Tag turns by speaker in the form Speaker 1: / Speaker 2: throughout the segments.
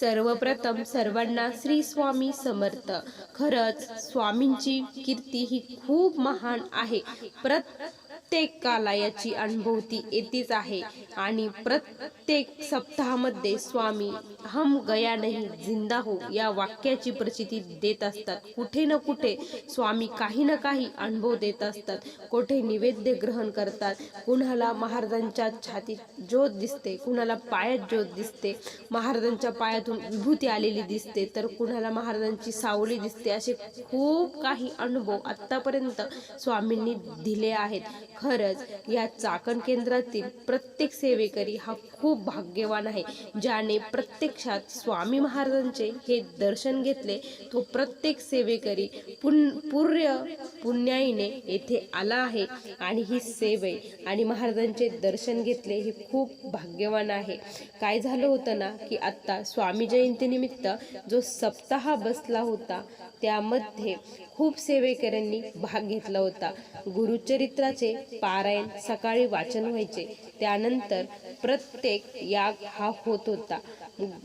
Speaker 1: सर्वप्रथम सर्वांना श्री स्वामी समर्थ. खरंच स्वामींची कीर्ती ही खूप महान आहे. प्रत्येकाला याची अनुभूती येतेच आहे. आणि प्रत्येक सप्ताहामध्ये स्वामी हम गया नाही जिंदा हो या वाक्याची प्रचिती देत असतात. कुठे ना कुठे स्वामी काही ना काही अनुभव देत असतात. कुठे निवेद्य ग्रहण करतात. कुणाला महाराजांच्या छातीत ज्योत दिसते कुणाला पायात ज्योत दिसते. महाराजांच्या पायातून विभूती आलेली दिसते तर कुणाला महाराजांची सावली दिसते असे खूप काही अनुभव आत्तापर्यंत स्वामींनी दिले आहेत. खरंच या चाकण केंद्रातील प्रत्येक सेवेकरी हा खूप भाग्यवान आहे ज्याने प्रत्येक प्रत्यक्षात स्वामी महाराजांचे हे दर्शन घेतले तो प्रत्येक सेवेकरी पुन पूर्य पुण्याईने येथे आला आहे आणि ही सेवे आणि महाराजांचे दर्शन घेतले हे खूप भाग्यवान आहे. काय झालं होतं ना की आत्ता स्वामी जयंतीनिमित्त जो सप्ताह बसला होता त्यामध्ये खूप सेवेकऱ्यांनी भाग घेतला होता. गुरुचरित्राचे पारायण सकाळी वाचन व्हायचे. त्यानंतर प्रत्येक याग हा होत होता.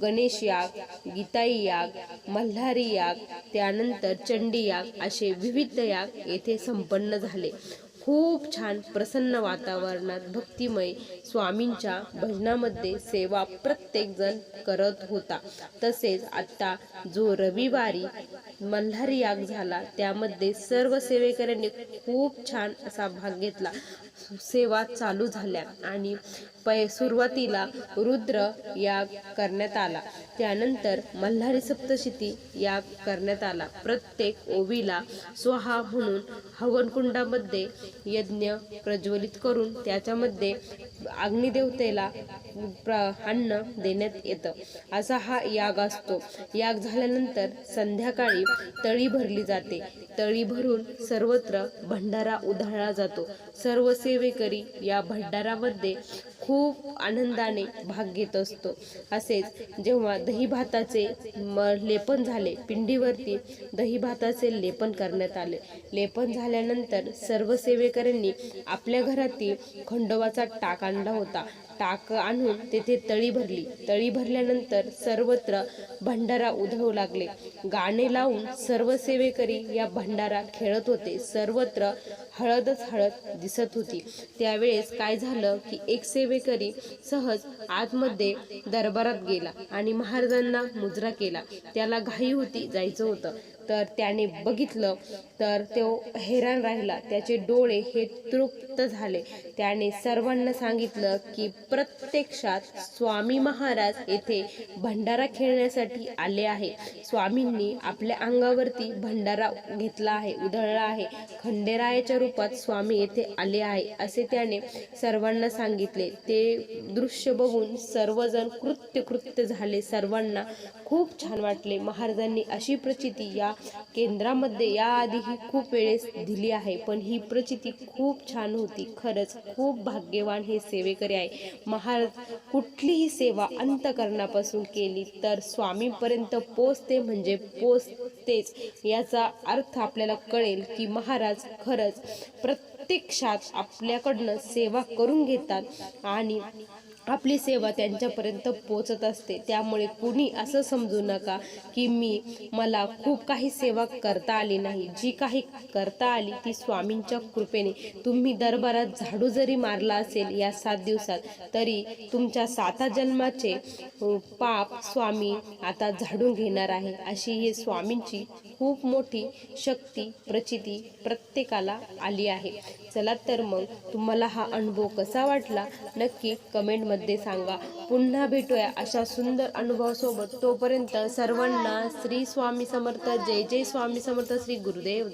Speaker 1: गणेश याग गीताई याग मल्हारी याग त्यानंतर चंडी याग असे विविध याग येथे संपन्न झाले. खूप छान प्रसन्न वातावरणात भक्तिमय स्वामींच्या भजनामध्ये सेवा प्रत्येकजण करत होता. तसेच आत्ता जो रविवारी मल्हारी याग झाला त्यामध्ये सर्व सेवेकऱ्यांनी खूप छान असा भाग घेतला. सेवा चालू झाल्या आणि पै सुरुवातीला रुद्र याग करण्यात आला. त्यानंतर मल्हारी सप्तशती याग करण्यात आला. प्रत्येक ओवीला स्वहा म्हणून हवनकुंडामध्ये यज्ञ प्रज्वलित करून त्याच्यामध्ये अग्निदेवतेला प्र अन्न देण्यात येतं. असा हा याग असतो. याग झाल्यानंतर संध्याकाळी तळी भरली जाते. तळी भरून सर्वत्र भंडारा उधळला जातो. सर्व सेवेकरी या भंडारामध्ये खूप आनंदाने भाग घेत असतो. असेच जेव्हा दही भाताचे म लेपन झाले पिंडीवरती दही भाताचे लेपन करण्यात आले. लेपन झाल्यानंतर सर्व सेवेकऱ्यांनी आपल्या घरातील खंडोबाचा टाक आणला होता. टाक आणून तेथे तळी भरली. तळी भरल्यानंतर सर्वत्र भंडारा उधळू लागले. गाणे लावून सर्व सेवेकरी या भंडारा खेळत होते. सर्वत्र हळदच हळद दिसत होती. त्यावेळेस काय झालं की एक सेवेकरी सहज आतमध्ये दरबारात गेला आणि महाराजांना मुजरा केला. त्याला घाई होती जायचं होतं. तर त्याने बघितलं तर तो हैराण राहिला. त्याचे डोळे हे तृप्त झाले. त्याने सर्वांना सांगितलं की प्रत्यक्षात स्वामी महाराज येथे भंडारा खेळण्यासाठी आले आहे स्वामींनी आपल्या अंगावरती भंडारा घेतला आहे उधळला आहे. खंडेरायाच्या रूपात स्वामी येथे आले आहे असे त्याने सर्वांना सांगितले. ते दृश्य बघून सर्वजण कृत्य कृत्य झाले. सर्वांना खूप छान वाटले. महाराजांनी अशी प्रचिती या केंद्रामध्ये याआधीही खूप वेळेस दिली आहे. पण ही प्रचिती खूप छान होती. खरंच खूप भाग्यवान हे सेवेकरी आहे. महाराज कुठलीही सेवा अंतकरणापासून केली तर स्वामीपर्यंत पोचते म्हणजे पोचतेच याचा अर्थ आपल्याला कळेल की महाराज खरंच प्रत्यक्षात आपल्याकडनं सेवा करून घेतात आणि आपली सेवा त्यांच्यापर्यंत पोचत असते. त्यामुळे कुणी असं समजू नका की मी मला खूप काही सेवा करता आली नाही. जी काही करता आली ती स्वामींच्या कृपेने. तुम्ही दरबारात झाडू जरी मारला असेल या सात दिवसात तरी तुमच्या साता जन्माचे पाप स्वामी आता झाडून घेणार आहे. अशी ही स्वामींची खूप मोठी शक्ती प्रचिती प्रत्येकाला आली आहे. चला तर मग तुम्हाला हा अनुभव कसा वाटला? नक्की कमेंटमध्ये सांगा. पुन्हा भेटूया अशा सुंदर अनुभवासोबत. तोपर्यंत सर्वांना श्री स्वामी समर्थ जय जय स्वामी समर्थ श्री गुरुदेव